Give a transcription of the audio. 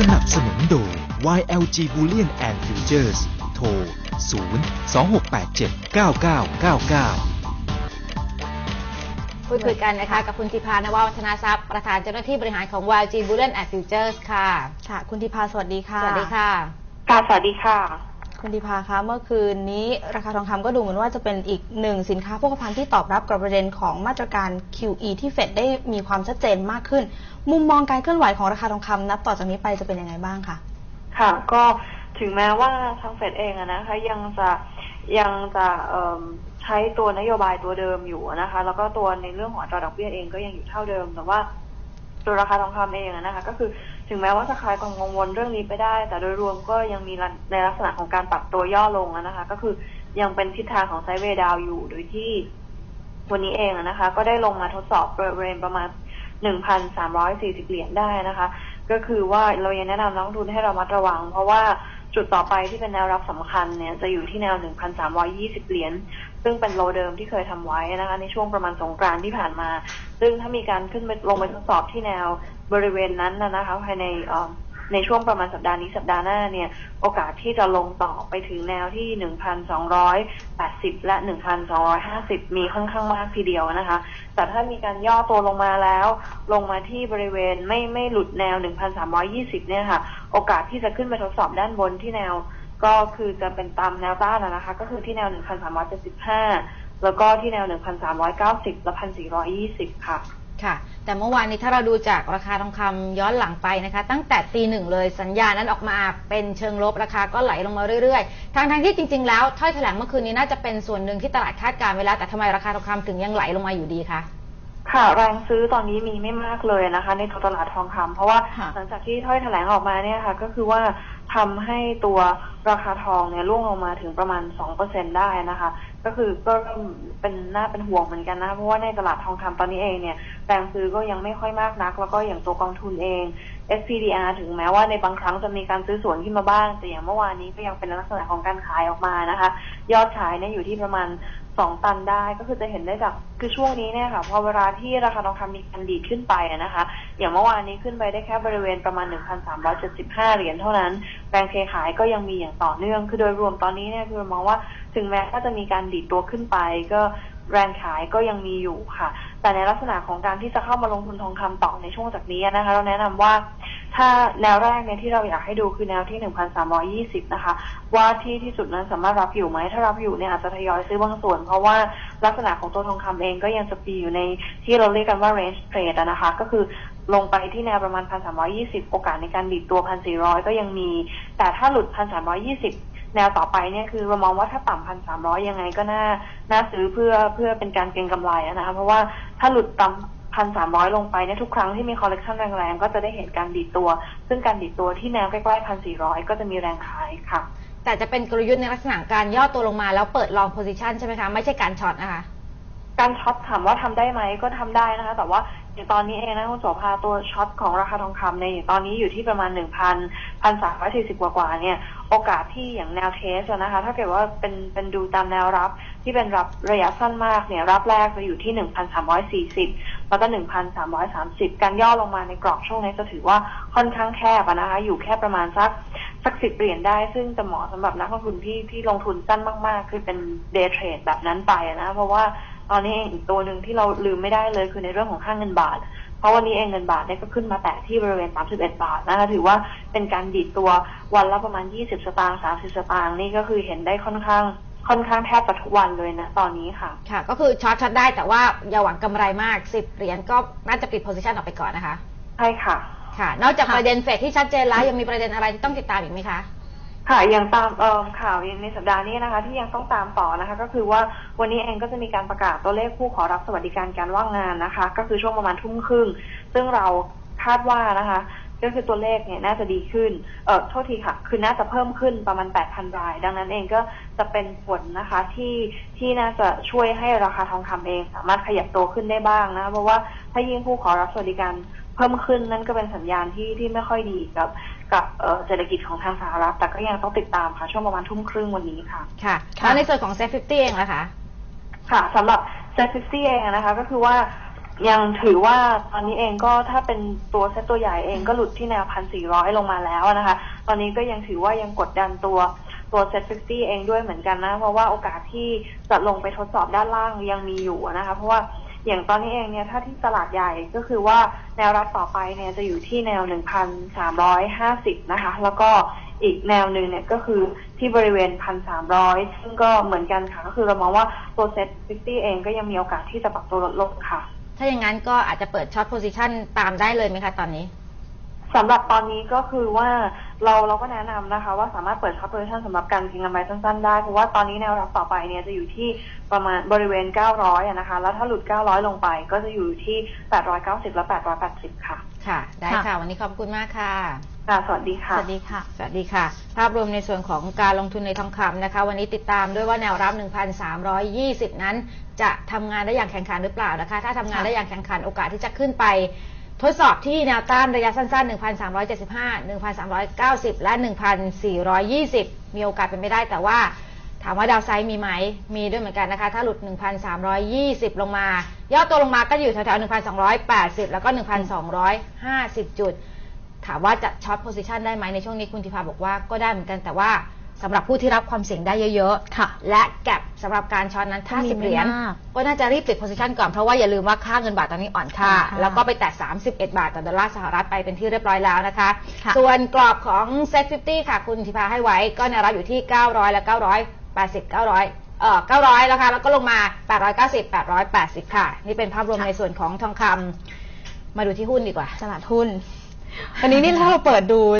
สนับสนุนโดย YLG Bullion and Futures โทร 0 2687 9999พูดคุยกันนะคะกับคุณธิพานววัฒนาทรัพย์ประธานเจ้าหน้าที่บริหารของ YG Bullion and Futures ค่ะ ค่ะ คุณธิพาสวัสดีค่ะ สวัสดีค่ะ ค่ะ สวัสดีค่ะ คุณธิพาคะเมื่อคืนนี้ราคาทองคำก็ดูเหมือนว่าจะเป็นอีกหนึ่งสินค้าโภคภัณฑ์ที่ตอบรับกับประเด็นของมาตรการ QE ที่เฟดได้มีความชัดเจนมากขึ้น มุมมองการเคลื่อนไหวของราคาทองคำนับต่อจากนี้ไปจะเป็นยังไงบ้างคะค่ะ ก็ถึงแม้ว่าทางเฟดเองนะคะยังจะยังจะใช้ตัวนโยบายตัวเดิมอยู่นะคะ แล้วก็ตัวในเรื่องของอัตราดอกเบี้ยเองก็ยังอยู่เท่าเดิมแต่ว่าตัวราคาทองคำเองนะคะ ก็คือ ถึงแม้ว่าจะคลายความกังวลเรื่องนี้ไปได้ แต่โดยรวมก็ยังมีในลักษณะของการปรับตัวย่อลงนะคะ ก็คือยังเป็นทิศทางของไซเวย์ดาวอยู่ โดยที่วันนี้เองนะคะ ก็ได้ลงมาทดสอบบริเวณประมาณ 1,340 เหรียญได้นะคะ ก็คือว่าเรายังแนะนำนักลงทุนให้เรามัดระวัง เพราะว่า จุดต่อไปที่เป็นแนวรับสำคัญเนี่ยจะอยู่ที่แนว 1,320 เหรียญ ซึ่งเป็นโลเดิมที่เคยทำไว้นะคะในช่วงประมาณสงกรานต์ที่ผ่านมา ซึ่งถ้ามีการขึ้นไปลงไปทดสอบที่แนวบริเวณนั้นนะนะคะภายใน ในช่วงประมาณสัปดาห์นี้สัปดาห์หน้าเนี่ย โอกาสที่จะลงต่อไปถึงแนวที่ 1,280 และ 1,250 มีค่อนข้างมากทีเดียวนะคะ แต่ถ้ามีการย่อตัวลงมาแล้ว ลงมาที่บริเวณไม่ไม่หลุดแนว 1,320 เนี่ยค่ะ โอกาสที่จะขึ้นไปทดสอบด้านบนที่แนวก็คือจะเป็นตามแนวต้านนะนะคะ ก็คือที่แนว 1,375 แล้วก็ที่แนว 1,390 และ 1,420 ค่ะ ค่ะ แต่เมื่อวานนี้ถ้าเราดูจากราคาทองคำย้อนหลังไปนะคะ ตั้งแต่ตีหนึ่งเลยสัญญาณนั้นออกมาเป็นเชิงลบราคาก็ไหลลงมาเรื่อยๆทางทางๆที่จริงๆแล้วถ้อยแถลงเมื่อคืนนี้น่าจะเป็นส่วนหนึ่งที่ตลาดคาดการณ์ไว้แล้วแต่ทำไมราคาทองคำถึงยังไหลลงมาอยู่ดีคะ ค่ะแรงซื้อตอนนี้มีไม่มากเลยนะคะ ในตัวตลาดทองคำเพราะว่าค่ะ หลังจากที่ถ้อยแถลงออกมาเนี่ยค่ะ ก็คือว่าทำให้ตัว ราคาทองเนี่ยร่วงลงมาถึงประมาณสองเปอร์เซ็นได้นะคะ ก็คือก็เริ่มเป็นน่าเป็นห่วงเหมือนกันนะ เพราะว่าในตลาดทองคำตอนนี้เองเนี่ยแรงซื้อก็ยังไม่ค่อยมากนัก แล้วก็อย่างตัวกองทุนเอง SPDR ถึงแม้ว่าในบางครั้งจะมีการซื้อสวนขึ้นมาบ้าง แต่อย่างเมื่อวานนี้ก็ยังเป็นลักษณะของการขายออกมานะคะ ยอดขายเนี่ยอยู่ที่ประมาณสองตันได้ก็คือจะเห็นได้จากคือช่วงนี้เนี่ยค่ะพอเวลาที่ราคาทองคำมีการดีดขึ้นไปนะคะ อย่างเมื่อวานนี้ขึ้นไปได้แค่บริเวณประมาณ 1,375 เหรียญเท่านั้น แรงเทขายก็ยังมีอย่างต่อเนื่อง คือโดยรวมตอนนี้เนี่ยคือมองว่าถึงแม้ว่าจะมีการดีดตัวขึ้นไป ก็แรงขายก็ยังมีอยู่ค่ะ แต่ในลักษณะของการที่จะเข้ามาลงทุนทองคำต่อในช่วงจากนี้นะคะ เราแนะนำว่าถ้าแนวแรกเนี่ยที่เราอยากให้ดูคือแนวที่1,320นะคะ ว่าที่ที่สุดนั้นสามารถรับอยู่ไหม ถ้ารับอยู่เนี่ยอาจจะทยอยซื้อบางส่วน เพราะว่าลักษณะของตัวทองคำเองก็ยังจะปีอยู่ในที่เราเรียกกันว่า range trade นะคะ ก็คือ ลงไปที่แนวประมาณ 1,320 โอกาสในการดีดตัว 1,400 ก็ยังมี แต่ถ้าหลุด 1,320 แนวต่อไปเนี่ยคือเรามองว่าถ้าต่ำ1,300 ยังไงก็น่า น่าซื้อเพื่อเพื่อเป็นการเก็งกำไรอะนะคะ เพราะว่าถ้าหลุดต่ำพันสามร้อยลงไปเนี่ยทุกครั้งที่มีคอลเลกชันแรงๆ ก็จะได้เห็นการดีดตัว ซึ่งการดีดตัวที่แนวใกล้ๆพันสี่ร้อยก็จะมีแรงขายค่ะ แต่จะเป็นกลยุทธ์ในลักษณะการย่อตัวลงมาแล้วเปิดลองโพซิชันใช่ไหมคะ ไม่ใช่การช็อตนะคะ การช็อตถามว่าทำได้ไหมก็ทำได้นะคะ แต่ว่าอย่างตอนนี้เองนะคุณโสภาตัวช็อตของราคาทองคำในอย่ตอนนี้อยู่ที่ประมาณหนึ่งพันพันสามร้อยสี่สิบกว่าเนี่ย โอกาสที่อย่างแนวเทสนะคะ ถ้าเกิดว่าเป็นเป็นดูตามแนวรับที่เป็นรับระยะสั้นมากเนี่ย รับแรกจะอยู่ที่หนึ่งพันสามร้อยสี่สิบแล้วก็หนึ่งพันสามร้อยสามสิบการย่อลงมาในกรอบช่วงนี้จะถือว่าค่อนข้างแคบนะคะ อยู่แค่ประมาณสักสักสิบเหรียญได้ ซึ่งจะเหมาะสำหรับนักลงทุนที่ที่ลงทุนสั้นมากๆ คือเป็นเดย์เทรดแบบนั้นไปนะ เพราะว่า ตอนนี้เองอีกตัวหนึ่งที่เราลืมไม่ได้เลยคือในเรื่องของค่างเงินบาท เพราะวันนี้เองเงินบาทเนี่ยก็ขึ้นมาแตะที่บริเวณ 31 บาทนะคะถือว่าเป็นการดีดตัววันละประมาณ 20 สตางค์ 30 สตางค์นี่ก็คือเห็นได้ค่อนข้างค่อนข้างแทบจะทุกวันเลยนะตอนนี้ค่ะ ค่ะ ก็คือช็อตช็อตได้แต่ว่าอย่าหวังกำไรมาก 10 เหรียญก็น่าจะปิดโพซิชันออกไปก่อนนะคะ ใช่ค่ะ ค่ะ นอกจากค่ะประเด็นเฟดที่ชัดเจนแล้วยังมีประเด็นอะไรที่ต้องติดตามอีกไหมคะ ค่ะอย่างตามเอ่อข่าวในสัปดาห์นี้นะคะ ที่ยังต้องตามต่อนะคะ ก็คือว่าวันนี้เองก็จะมีการประกาศตัวเลขผู้ขอรับสวัสดิการการว่างงานนะคะ ก็คือช่วงประมาณทุ่มครึ่ง ซึ่งเราคาดว่านะคะ ก็คือตัวเลขเนี่ยน่าจะดีขึ้นเออโทษทีค่ะคือน่าจะเพิ่มขึ้นประมาณ 8,000 ราย ดังนั้นเองก็จะเป็นผลนะคะที่ที่น่าจะช่วยให้ราคาทองคำเอง สามารถขยับตัวขึ้นได้บ้างนะเพราะว่าถ้ายิ่งผู้ขอรับสวัสดิการเพิ่มขึ้นนั่นก็เป็นสัญญาณที่ที่ไม่ค่อยดีกับ กับเอ่อเศรษฐกิจของทางสหรัฐ แต่ก็ยังต้องติดตามค่ะ ช่วงประมาณทุ่มครึ่งวันนี้ค่ะ ค่ะค่ะแล้วในส่วนของเซฟฟิตี้เองล่ะคะ ค่ะสำหรับ s e t 50เองนะคะ ก็คือว่ายังถือว่าตอนนี้เองก็ถ้าเป็นตัวเซตตัวใหญ่เองก็หลุดที่แนวพันสี่ร้อยลงมาแล้วนะคะ ตอนนี้ก็ยังถือว่ายังกดดันตัวตัวเซ็ตฟิฟตี้เองด้วยเหมือนกันนะ เพราะว่าโอกาสที่จะลงไปทดสอบด้านล่างยังมีอยู่นะคะ เพราะว่า อย่างตอนนี้เองเนี่ยถ้าที่ตลาดใหญ่ก็คือว่าแนวรับต่อไปเนี่ยจะอยู่ที่แนวหนึ่งพันสามร้อยห้าสิบนะคะ แล้วก็อีกแนวหนึ่งเนี่ยก็คือที่บริเวณพันสามร้อยซึ่งก็เหมือนกันค่ะ ก็คือเรามองว่าตัวเซ็ตฟิฟตี้เองก็ยังมีโอกาสที่จะปรับตัวลดลงค่ะ ถ้าอย่างนั้นก็อาจจะเปิดช็อตโพซิชันตามได้เลยไหมคะตอนนี้ สำหรับตอนนี้ก็คือว่าเราเราก็แนะนำนะคะ ว่าสามารถเปิดคัพโพซิชันสำหรับการเก็งกำไรสั้นๆได้ เพราะว่าตอนนี้แนวรับต่อไปเนี่ยจะอยู่ที่ประมาณบริเวณ 900อะนะคะ แล้วถ้าหลุด 900 ลงไปก็จะอยู่ที่ 890 และ 880 ค่ะ ค่ะ ได้ค่ะ ค่ะ วันนี้ขอบคุณมากค่ะ ค่ะ สวัสดีสค่ะ วัสดีค่ะ สวัสดีค่ะ ภาพรวมในส่วนของการลงทุนในทองคำนะคะ วันนี้ติดตามด้วยว่าแนวรับ 1,320 นั้น จะทำงานได้อย่างแข่งขันหรือเปล่านะคะ ถ้าทำงานได้อย่างแข่งขันโอกาสที่จะขึ้นไป ทดสอบที่แนวต้านระยะสั้น ๆ 1,375 1,390 และ 1,420 มีโอกาสเป็นไปได้แต่ว่าถามว่าดาวไซด์มีไหม มีด้วยเหมือนกันนะคะ ถ้าหลุด 1,320 ลงมา ย่อตัวลงมาก็อยู่แถวๆ 1,280 แล้วก็ 1,250 จุด ถามว่าจะช็อตโพซิชันได้ไหมในช่วงนี้คุณธิพาบอกว่าก็ได้เหมือนกันแต่ว่าสำหรับผู้ที่รับความเสี่ยงได้เยอะค่ะๆและแก็บสำหรับการช็อตนั้นถ้ามีสิบไม่เหรียญมากก็น่าจะรีบติดโพซิชันก่อน เพราะว่าอย่าลืมว่าค่าเงินบาทตอนนี้อ่อนค่าอ่อนค่าแล้วก็ไปแตะ 31 บาทต่อดอลลาร์สหรัฐไปเป็นที่เรียบร้อยแล้วนะคะค่ะส่วนกรอบของ Set 50ค่ะ คุณธิพาให้ไว้ก็แนวรับอยู่ที่ 900 และ 980 900เอ่อ900แล้วค่ะแล้วก็ลงมา 890 880 ค่ะ นี่เป็นภาพรวมในส่วนของทองคำมาดูที่หุ้นดีกว่า ตลาดหุ้น วันนี้นี่ถ้าเราเปิดดู